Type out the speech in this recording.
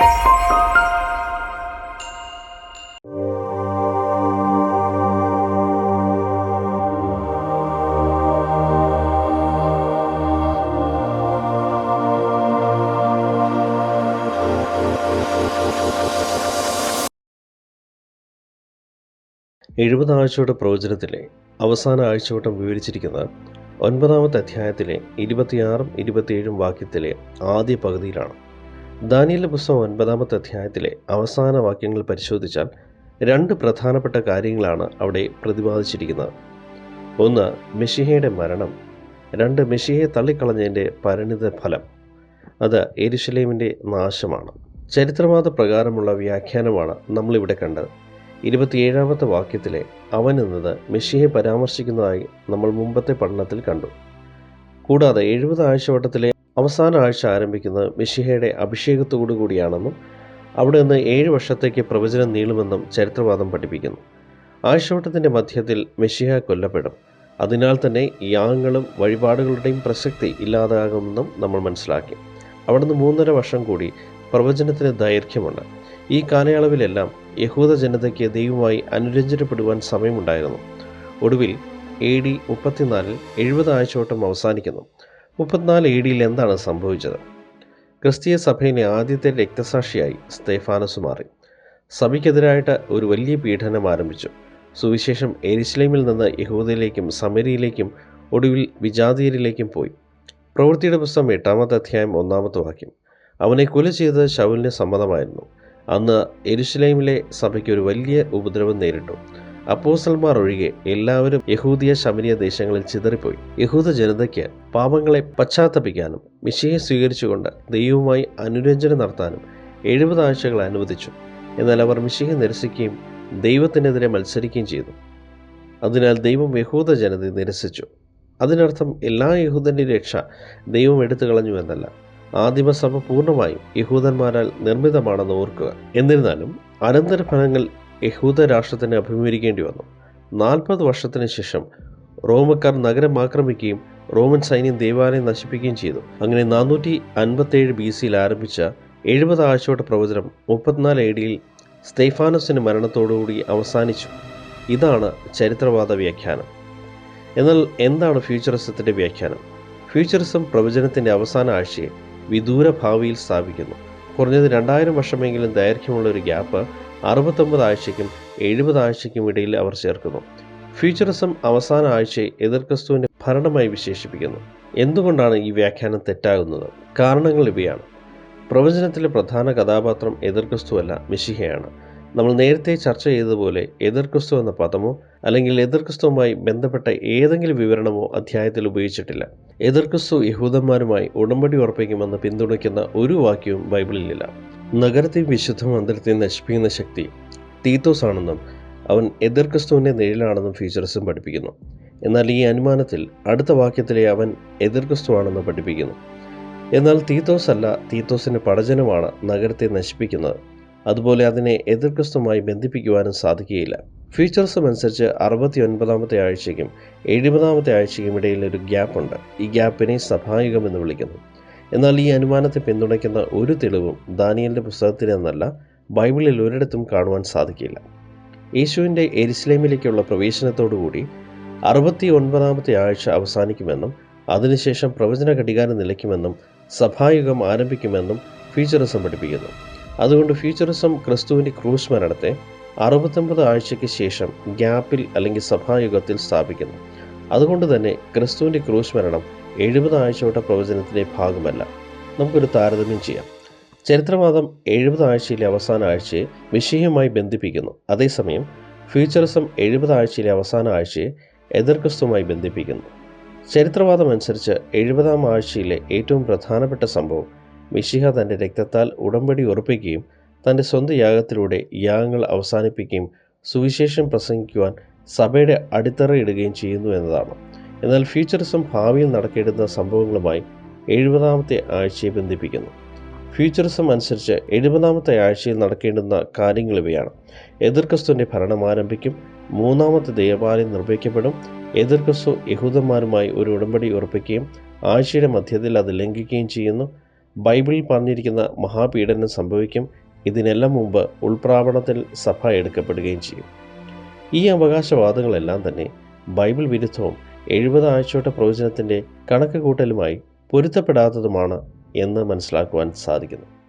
എഴുപത് ആഴ്ചയുടെ പ്രവചനത്തിലെ അവസാന ആഴ്ചവട്ടം വിവരിച്ചിരിക്കുന്ന ഒൻപതാമത്തെ അധ്യായത്തിലെ ഇരുപത്തിയാറും ഇരുപത്തിയേഴും വാക്യത്തിലെ ആദ്യ പകുതിയിലാണ്. ദാനിയലിന്റെ പുസ്തകം ഒൻപതാമത്തെ അധ്യായത്തിലെ അവസാന വാക്യങ്ങൾ പരിശോധിച്ചാൽ രണ്ട് പ്രധാനപ്പെട്ട കാര്യങ്ങളാണ് അവിടെ പ്രതിപാദിച്ചിരിക്കുന്നത്. ഒന്ന് മെഷിഹയുടെ മരണം. രണ്ട് മെഷിഹയെ തള്ളിക്കളഞ്ഞതിന്റെ പരിണിത ഫലം. അത് എരുഷലേമിന്റെ നാശമാണ്. ചരിത്രവാദ പ്രകാരമുള്ള വ്യാഖ്യാനമാണ് നമ്മളിവിടെ കണ്ടത്. ഇരുപത്തിയേഴാമത്തെ വാക്യത്തിലെ അവൻ എന്നത് മെഷിയെ പരാമർശിക്കുന്നതായി നമ്മൾ മുമ്പത്തെ പഠനത്തിൽ കണ്ടു. കൂടാതെ എഴുപത് ആഴ്ചവട്ടത്തിലെ അവസാന ആഴ്ച ആരംഭിക്കുന്നത് മിഷിഹയുടെ അഭിഷേകത്തോടു കൂടിയാണെന്നും അവിടെ നിന്ന് ഏഴ് വർഷത്തേക്ക് പ്രവചനം നീളുമെന്നും ചരിത്രവാദം പഠിപ്പിക്കുന്നു. ആഴ്ചവട്ടത്തിന്റെ മധ്യത്തിൽ മെഷിഹ കൊല്ലപ്പെടും. അതിനാൽ തന്നെ യാഗങ്ങളും വഴിപാടുകളുടെയും പ്രസക്തി ഇല്ലാതാകുമെന്നും നമ്മൾ മനസ്സിലാക്കി. അവിടുന്ന് മൂന്നര വർഷം കൂടി പ്രവചനത്തിന് ദൈർഘ്യമുണ്ട്. ഈ കാലയളവിലെല്ലാം യഹൂദ ജനതയ്ക്ക് ദൈവമായി അനുരഞ്ജനപ്പെടുവാൻ സമയമുണ്ടായിരുന്നു. ഒടുവിൽ എ ഡി മുപ്പത്തിനാലിൽ എഴുപത് ആഴ്ചവട്ടം അവസാനിക്കുന്നു. മുപ്പത്തിനാല് എ ഡിയിൽ എന്താണ് സംഭവിച്ചത്? ക്രിസ്തീയ സഭയിലെ ആദ്യത്തെ രക്തസാക്ഷിയായി സ്തേഫാനസ് മാറി. സഭയ്ക്കെതിരായിട്ട് ഒരു വലിയ പീഡനം ആരംഭിച്ചു. സുവിശേഷം എരിശ്ലേമിൽ നിന്ന് യഹൂദയിലേക്കും സമരിയിലേക്കും ഒടുവിൽ വിജാതീയരിലേക്കും പോയി. പ്രവൃത്തിയുടെ പുസ്തകം എട്ടാമത്തെ അധ്യായം ഒന്നാമത്തെ വാക്യം. അവനെ കൊല ചെയ്തത് ശൗലിന് സമ്മതമായിരുന്നു. അന്ന് എരുസലൈമിലെ സഭയ്ക്ക് ഒരു വലിയ ഉപദ്രവം നേരിട്ടു. അപ്പോസൽമാർ ഒഴികെ എല്ലാവരും യഹൂദിയ ശമനിയ ദേശങ്ങളിൽ ചിതറിപ്പോയി. യഹൂദ ജനതയ്ക്ക് പാപങ്ങളെ പശ്ചാത്തപിക്കാനും മിശയെ സ്വീകരിച്ചുകൊണ്ട് ദൈവവുമായി അനുരഞ്ജനം നടത്താനും എഴുപത് ആഴ്ചകൾ അനുവദിച്ചു. എന്നാൽ അവർ മിശയെ നിരസിക്കുകയും ദൈവത്തിനെതിരെ മത്സരിക്കുകയും ചെയ്തു. അതിനാൽ ദൈവം യഹൂദ ജനതയെ നിരസിച്ചു. അതിനർത്ഥം എല്ലാ യഹൂദന്റെ രക്ഷ ദൈവം എടുത്തു കളഞ്ഞു എന്നല്ല. ആദിമസഭ പൂർണമായും യഹൂദന്മാരാൽ നിർമ്മിതമാണെന്ന് ഓർക്കുക. എന്നിരുന്നാലും അനന്തരഫലങ്ങൾ യഹൂദ രാഷ്ട്രത്തിന് അഭിമുഖീകരിക്കേണ്ടി വന്നു. നാൽപ്പത് വർഷത്തിന് ശേഷം റോമക്കാർ നഗരം ആക്രമിക്കുകയും റോമൻ സൈന്യം ദേവാലയം നശിപ്പിക്കുകയും ചെയ്തു. അങ്ങനെ നാനൂറ്റി അൻപത്തേഴ് ബി സിയിൽ ആരംഭിച്ച എഴുപത് ആഴ്ചയുടെ പ്രവചനം മുപ്പത്തിനാല് എ ഡിയിൽ സ്തേഫാനസിന്റെ മരണത്തോടുകൂടി അവസാനിച്ചു. ഇതാണ് ചരിത്രവാദ വ്യാഖ്യാനം. എന്നാൽ എന്താണ് ഫ്യൂച്ചറിസത്തിന്റെ വ്യാഖ്യാനം? ഫ്യൂച്ചറിസം പ്രവചനത്തിന്റെ അവസാന ആഴ്ചയെ വിദൂര ഭാവിയിൽ സ്ഥാപിക്കുന്നു. കുറഞ്ഞത് രണ്ടായിരം വർഷമെങ്കിലും ദൈർഘ്യമുള്ള ഒരു ഗ്യാപ്പ് അറുപത്തൊമ്പത് ആഴ്ചയ്ക്കും എഴുപത് ആഴ്ചയ്ക്കും ഇടയിൽ അവർ ചേർക്കുന്നു. ഫ്യൂച്ചറിസം അവസാന ആഴ്ചയെ എതിർ ക്രിസ്തുവിന്റെ ഭരണമായി വിശേഷിപ്പിക്കുന്നു. എന്തുകൊണ്ടാണ് ഈ വ്യാഖ്യാനം തെറ്റാകുന്നത്? കാരണങ്ങൾ ഇവയാണ്. പ്രവചനത്തിലെ പ്രധാന കഥാപാത്രം എതിർ ക്രിസ്തുവല്ല മിശിഹയാണ് നമ്മൾ നേരത്തെ ചർച്ച ചെയ്തതുപോലെ എതിർ ക്രിസ്തു എന്ന പദമോ അല്ലെങ്കിൽ എതിർ ക്രിസ്തുവുമായി ബന്ധപ്പെട്ട ഏതെങ്കിലും വിവരണമോ അധ്യായത്തിൽ ഉപയോഗിച്ചിട്ടില്ല. എതിർ ക്രിസ്തു യഹൂദന്മാരുമായി ഉടമ്പടി ഉറപ്പിക്കുമെന്ന് പിന്തുണയ്ക്കുന്ന ഒരു വാക്യവും ബൈബിളിലില്ല നഗരത്തെ വിശുദ്ധ മന്ദിരത്തെ നശിപ്പിക്കുന്ന ശക്തി തീത്തോസ് ആണെന്നും അവൻ എതിർ ക്രിസ്തുവിന്റെ നിഴലാണെന്നും ഫീച്ചേഴ്സും പഠിപ്പിക്കുന്നു. എന്നാൽ ഈ അനുമാനത്തിൽ അടുത്ത വാക്യത്തിലെ അവൻ എതിർ ആണെന്ന് പഠിപ്പിക്കുന്നു. എന്നാൽ തീത്തോസ് അല്ല തീത്തോസിന്റെ പടജനമാണ് നഗരത്തെ നശിപ്പിക്കുന്നത്. അതുപോലെ അതിനെ എതിർക്രിസ്തുമായി ബന്ധിപ്പിക്കുവാനും സാധിക്കുകയില്ല. ഫീച്ചേഴ്സും അനുസരിച്ച് അറുപത്തി ഒൻപതാമത്തെ ആഴ്ചയ്ക്കും എഴുപതാമത്തെ ആഴ്ചയ്ക്കും ഇടയിൽ ഒരു ഗ്യാപ്പുണ്ട് ഈ ഗ്യാപ്പിനെ സഭായുഗം എന്ന് വിളിക്കുന്നു. എന്നാൽ ഈ അനുമാനത്തെ പിന്തുണയ്ക്കുന്ന ഒരു തെളിവും ദാനിയലിന്റെ പുസ്തകത്തിൽ നിന്നല്ല ബൈബിളിൽ ഒരിടത്തും കാണുവാൻ സാധിക്കില്ല. യേശുവിന്റെ എരിസ്ലേമിലേക്കുള്ള പ്രവേശനത്തോടുകൂടി അറുപത്തി ഒൻപതാമത്തെ ആഴ്ച അവസാനിക്കുമെന്നും അതിനുശേഷം പ്രവചന ഘടികാരം നിലയ്ക്കുമെന്നും സഭായുഗം ആരംഭിക്കുമെന്നും ഫ്യൂച്ചറിസം പഠിപ്പിക്കുന്നു. അതുകൊണ്ട് ഫ്യൂച്ചറിസം ക്രിസ്തുവിന്റെ ക്രൂസ് മരണത്തെ അറുപത്തൊമ്പത് ആഴ്ചയ്ക്ക് ശേഷം ഗ്യാപ്പിൽ അല്ലെങ്കിൽ സഭായുഗത്തിൽ സ്ഥാപിക്കുന്നു. അതുകൊണ്ട് തന്നെ ക്രിസ്തുവിന്റെ ക്രൂസ് മരണം എഴുപത് ആഴ്ചയുടെ പ്രവചനത്തിന്റെ ഭാഗമല്ല. നമുക്കൊരു താരതമ്യം ചെയ്യാം. ചരിത്രവാദം എഴുപത് ആഴ്ചയിലെ അവസാന ആഴ്ചയെ വിഷയവുമായി ബന്ധിപ്പിക്കുന്നു. അതേസമയം ഫ്യൂച്ചറിസം എഴുപത് ആഴ്ചയിലെ അവസാന ആഴ്ചയെ എതിർക്രിസ്തുവുമായി ബന്ധിപ്പിക്കുന്നു. ചരിത്രവാദം അനുസരിച്ച് എഴുപതാം ആഴ്ചയിലെ ഏറ്റവും പ്രധാനപ്പെട്ട സംഭവം മിഷിഹ തന്റെ രക്തത്താൽ ഉടമ്പടി ഉറപ്പിക്കുകയും തന്റെ സ്വന്തം യാഗത്തിലൂടെ യാഗങ്ങൾ അവസാനിപ്പിക്കുകയും സുവിശേഷം പ്രസംഗിക്കുവാൻ സഭയുടെ അടിത്തറയിടുകയും ചെയ്യുന്നു എന്നതാണ്. എന്നാൽ ഫ്യൂച്ചറിസം ഭാവിയിൽ നടക്കേണ്ടുന്ന സംഭവങ്ങളുമായി എഴുപതാമത്തെ ആഴ്ചയെ ബന്ധിപ്പിക്കുന്നു. ഫ്യൂച്ചറിസം അനുസരിച്ച് എഴുപതാമത്തെ ആഴ്ചയിൽ നടക്കേണ്ടുന്ന കാര്യങ്ങൾ ഇവയാണ്. എതിർക്രിസ്തുവിന്റെ ഭരണം ആരംഭിക്കും മൂന്നാമത്തെ ദേവാലയം നിർമ്മിക്കപ്പെടും എതിർക്രിസ്തു യഹൂദന്മാരുമായി ഒരു ഉടമ്പടി ഉറപ്പിക്കുകയും ആഴ്ചയുടെ മധ്യത്തിൽ അത് ലംഘിക്കുകയും ചെയ്യുന്നു ബൈബിളിൽ പറഞ്ഞിരിക്കുന്ന മഹാപീഡനം സംഭവിക്കും. ഇതിനെല്ലാം മുമ്പ് ഉൾപ്രാവണത്തിൽ സഭ എടുക്കപ്പെടുകയും ചെയ്യും. ഈ അവകാശവാദങ്ങളെല്ലാം തന്നെ ബൈബിൾ വിരുദ്ധവും എഴുപത് ആഴ്ചയുടെ പ്രവചനത്തിന്റെ കണക്ക് കൂട്ടലുമായി പൊരുത്തപ്പെടാത്തതുമാണ് എന്ന് മനസ്സിലാക്കുവാൻ സാധിക്കുന്നു.